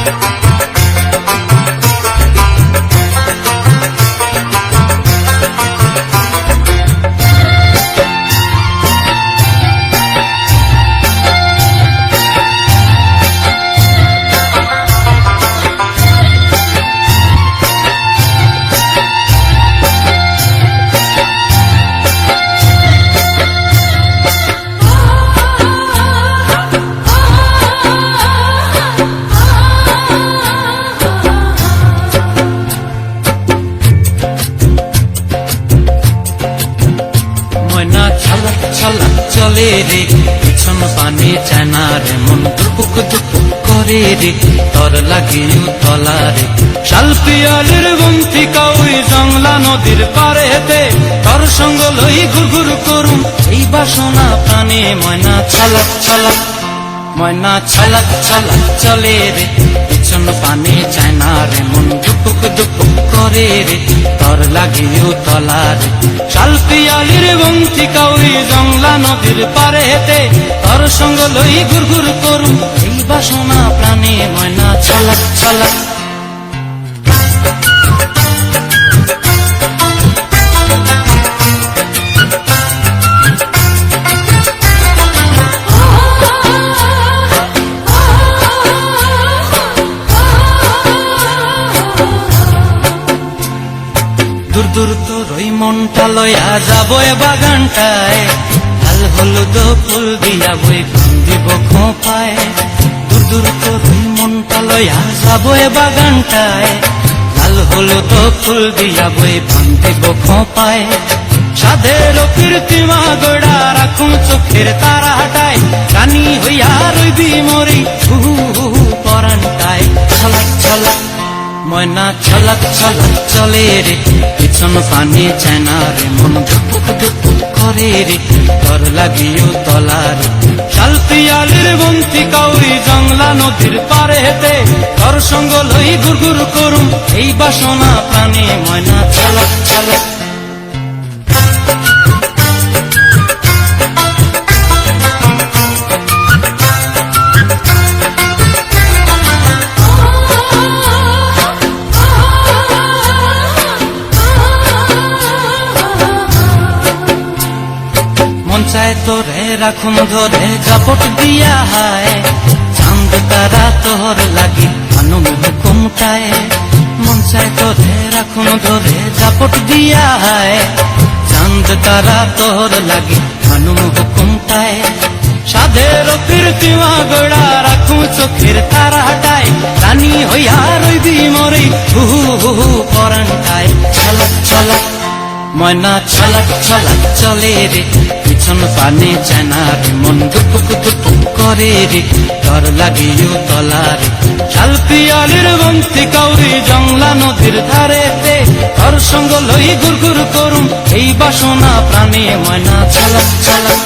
ময়না চলে রে, পিছন পানে রে মন দুপুক দুপুক করে রে, তর লাগিও তলা রে। শাল পিয়ালের বন্তি কাউই জংলা নদীর পারে হেতে তর সঙ্গ লই ঘুর ঘুর করুম, এই বাসনা প্রাণে ময়না ছলক ছলক ময়না ছলক ছলক চলে রে। পিছন পানে চায়না রে মন দুপুক দুপুক করে রে, তর লাগিও তলা রে। শাল পিয়ালির বংশী কাউরি জংলা নদীর পারে হেতে তর সঙ্গ লই ঘুর ঘুর করুম এই বাসনা প্রাণে ময়না ছলক ছলক দূর দূর তোর ওই মনটা লয়া যাব বাগানটায়। হলুদ ফুল দিয়া বই দিব খোপায়। দূর দূর তোর ওই মনটা লয়া যাব এ বাগানটায়। লাল হলুদ ফুল দিয়া বই দিব খোপায়। সাধের কীর্তিমা গোড়া রাখুন চোখের তারা হাটায় রানী হইয়া রইবি মরি হু হু হু পরানটায়। ছলাক ছলাক, ময়না, ছলক ছলক, চলে রে। পিছন পানে চায়না রে মন ধুপুক ধুপুক করে রে তর লাগিও তলার। রে শাল পিয়ালির বন্তি কাউরি জংলা নদীর পারে হেতে তর সঙ্গ লই ঘুর করুম। এই বাসনা প্রাণে ময়না ছলক ছলক চায় তোরে, রাখুন ধরে জাপট দিয়া হায়। চাঁদ, তারা তোর লাগি আনুম হুকুমটায়। মন চায় তোরে, রাখুন ধরে জাপট দিয়া হায়। চাঁদ, তারা তোর লাগি আনুম হুকুমটায়। সাধের কীর্তিমা গোড়া রাখুন চোখের তারা হাটায় রানী হইয়া রইবি মরে, হু হু হু হু, পরানটায়। ছলক ছলক, ময়না ছলক ছলক, চলে রে। পিছন পানে চায়না মন দুপুক দুপুক করে রে, ডর লাগিও তলা রে শাল পিয়ালির বন্তি কাউরি জংলা নদীর ধারে তে তর সঙ্গ লই গুর গুর করুম, এই বাসনা প্রাণে ময়না চালা ছলক